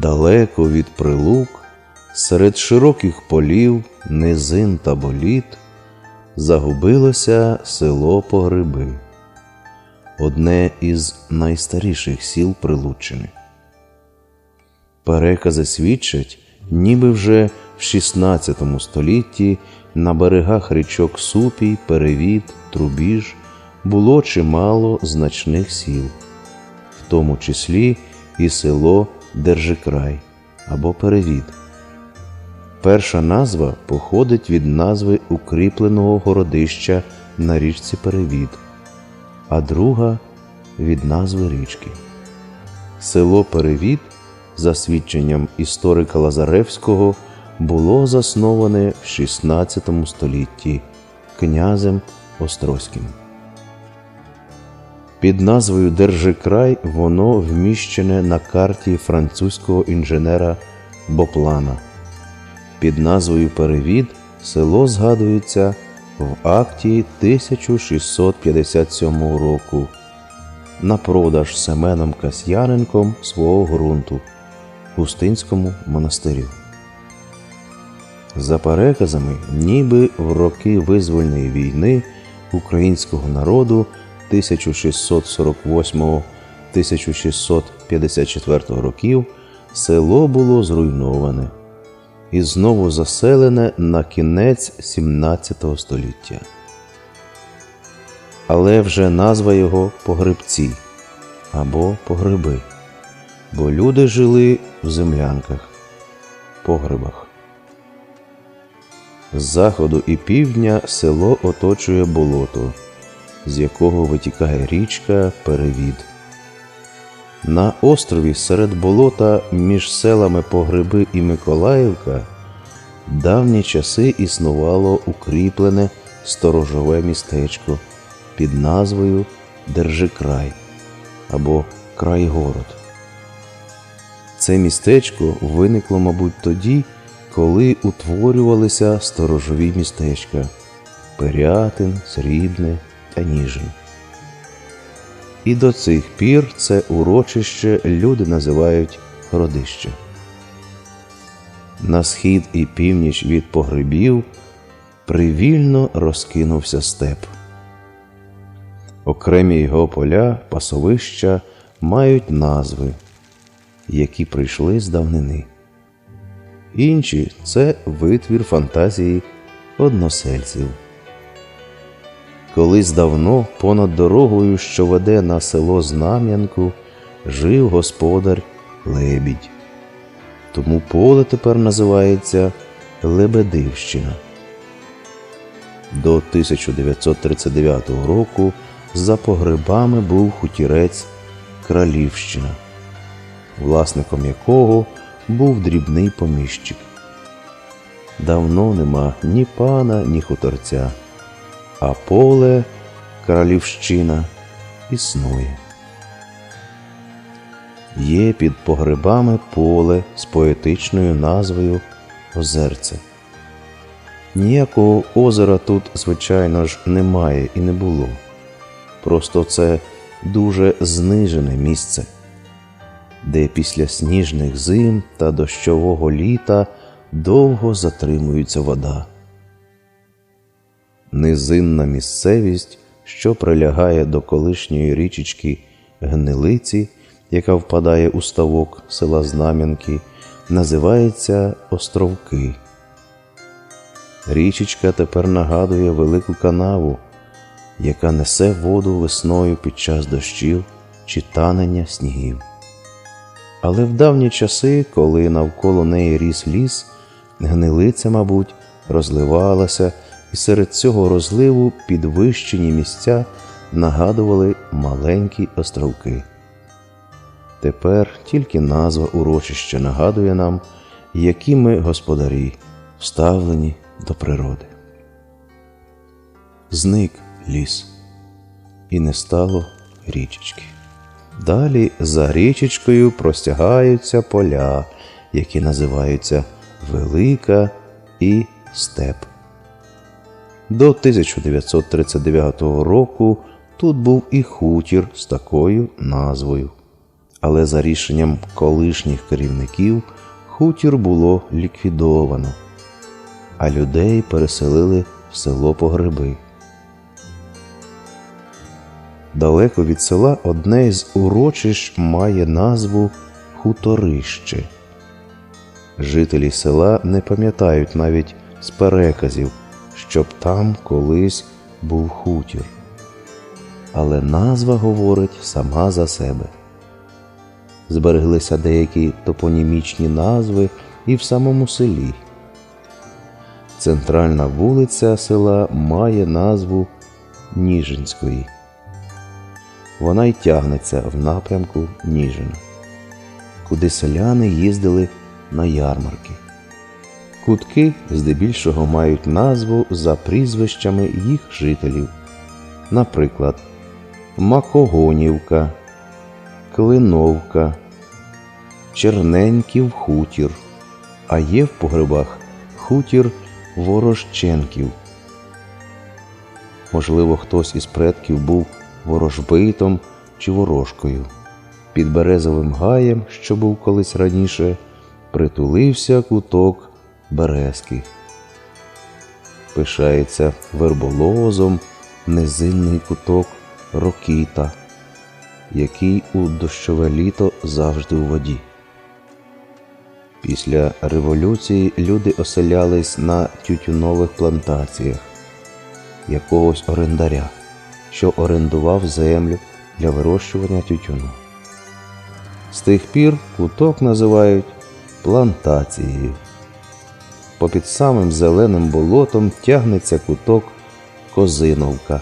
Далеко від прилук, серед широких полів, низин та боліт, загубилося село Погреби, одне із найстаріших сіл Прилуччини. Перекази свідчать, ніби вже в XVI столітті на берегах річок Супій, Перевід, Трубіж було чимало значних сіл, в тому числі і село Держикрай або Перевід. Перша назва походить від назви укріпленого городища на річці Перевід, а друга від назви річки. Село Перевід, за свідченням історика Лазаревського, було засноване в XVI столітті князем Острозьким. Під назвою Держикрай воно вміщене на карті французького інженера Боплана. Під назвою Перевід село згадується в акті 1657 року на продаж Семеном Касьяненком свого ґрунту Густинському монастирю. За переказами, ніби в роки визвольної війни українського народу 1648-1654 років село було зруйноване і знову заселене на кінець 17 століття. Але вже назва його погребці або погреби, бо люди жили в землянках, погребах. З заходу і півдня село оточує болото, з якого витікає річка Перевід. На острові серед болота між селами Погреби і Миколаївка давні часи існувало укріплене сторожове містечко під назвою Держикрай або Крайгород. Це містечко виникло, мабуть, тоді, коли утворювалися сторожові містечка Пирятин, Срібне та Ніжин. І до цих пір це урочище люди називають Городище. На схід і північ від погребів привільно розкинувся степ. Окремі його поля, пасовища мають назви, які прийшли з давнини. Інші це витвір фантазії односельців. Колись давно понад дорогою, що веде на село Знам'янку, жив господар Лебідь. Тому поле тепер називається Лебедивщина. До 1939 року за погребами був хутірець Кралівщина, власником якого був дрібний поміщик. Давно нема ні пана, ні хуторця а поле Кралівщина існує. Є під погребами поле з поетичною назвою Озерце. Ніякого озера тут, звичайно ж, немає і не було. Просто це дуже знижене місце, де після сніжних зим та дощового літа довго затримується вода низинна місцевість, що прилягає до колишньої річечки Гнилиці, яка впадає у ставок села Знам'янки, називається Островки. Річечка тепер нагадує велику канаву, яка несе воду весною під час дощів чи танення снігів. Але в давні часи, коли навколо неї ріс ліс, гнилиця, мабуть, розливалася і серед цього розливу підвищені місця нагадували маленькі островки. Тепер тільки назва урочища нагадує нам, які ми господарі, вставлені до природи. Зник ліс, і не стало річечки. Далі за річечкою простягаються поля, які називаються Велика і Степ. До 1939 року тут був і хутір з такою назвою. Але за рішенням колишніх керівників хутір було ліквідовано, а людей переселили в село Погреби. Далеко від села одне з урочищ має назву Хуторище. Жителі села не пам'ятають навіть з переказів, щоб там колись був хутір. Але назва говорить сама за себе. Збереглися деякі топонімічні назви і в самому селі. Центральна вулиця села має назву Ніжинської. Вона й тягнеться в напрямку Ніжина, куди селяни їздили на ярмарки. Кутки здебільшого мають назву за прізвищами їх жителів. Наприклад, Макогонівка, Клиновка, Черненьків хутір, а є в погребах хутір Ворожченків. Можливо, хтось із предків був ворожбитом чи ворожкою. Під березовим гаєм, що був колись раніше, притулився куток березки. Пишається верболозом низинний куток рокіта, який у дощове літо завжди у воді. Після революції люди оселялись на тютюнових плантаціях якогось орендаря, що орендував землю для вирощування тютюну. З тих пір куток називають плантацією. Попід самим зеленим болотом тягнеться куток Козиновка.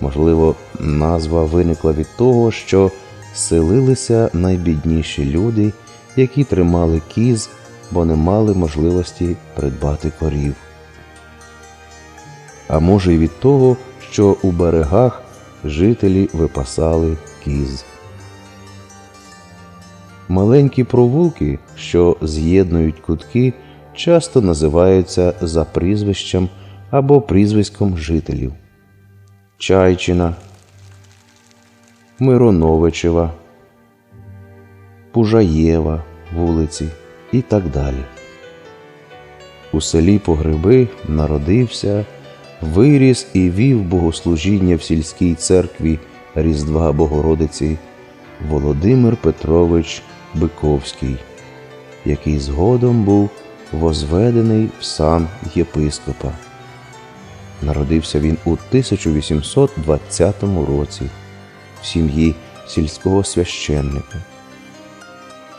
Можливо, назва виникла від того, що селилися найбідніші люди, які тримали кіз, бо не мали можливості придбати корів. А може й від того, що у берегах жителі випасали кіз. Маленькі провулки, що з'єднують кутки, часто називаються за прізвищем або прізвиськом жителів. Чайчина, Мироновичева, Пужаєва вулиці і так далі. У селі Погреби народився, виріс і вів богослужіння в сільській церкві Різдва Богородиці Володимир Петрович Биковський, який згодом був возведений в сан єпископа. Народився він у 1820 році в сім'ї сільського священника.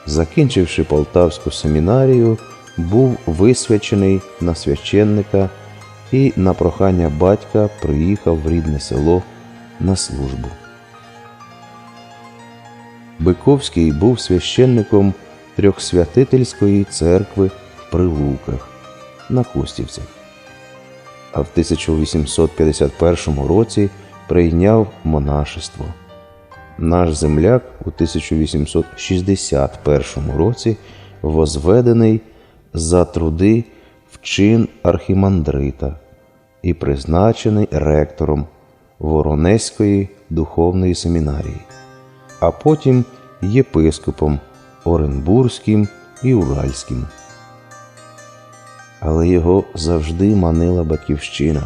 Закінчивши Полтавську семінарію, був висвячений на священника і на прохання батька приїхав в рідне село на службу. Биковський був священником Трьохсвятительської церкви Прилуках на Костівцях а в 1851 році прийняв монашество. Наш земляк у 1861 році возведений за труди в чин архімандрита і призначений ректором Воронезької духовної семінарії, а потім єпископом Оренбурзьким і Уральським але його завжди манила батьківщина.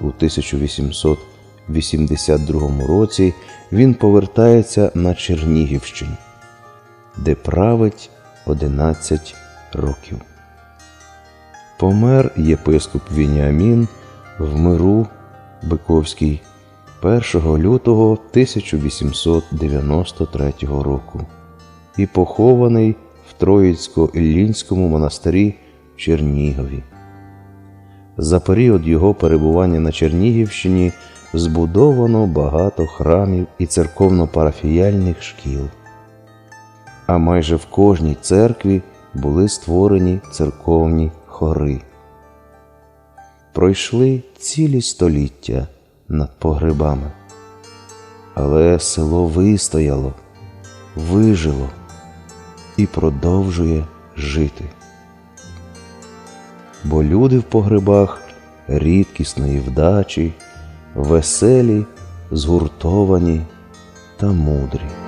У 1882 році він повертається на Чернігівщину, де править 11 років. Помер єпископ Вініамін в миру Биковський 1 лютого 1893 року і похований в Троїцько-Іллінському монастирі Чернігові. За період його перебування на Чернігівщині збудовано багато храмів і церковно-парафіяльних шкіл. А майже в кожній церкві були створені церковні хори. Пройшли цілі століття над погребами, але село вистояло, вижило і продовжує жити бо люди в погребах рідкісної вдачі, веселі, згуртовані та мудрі.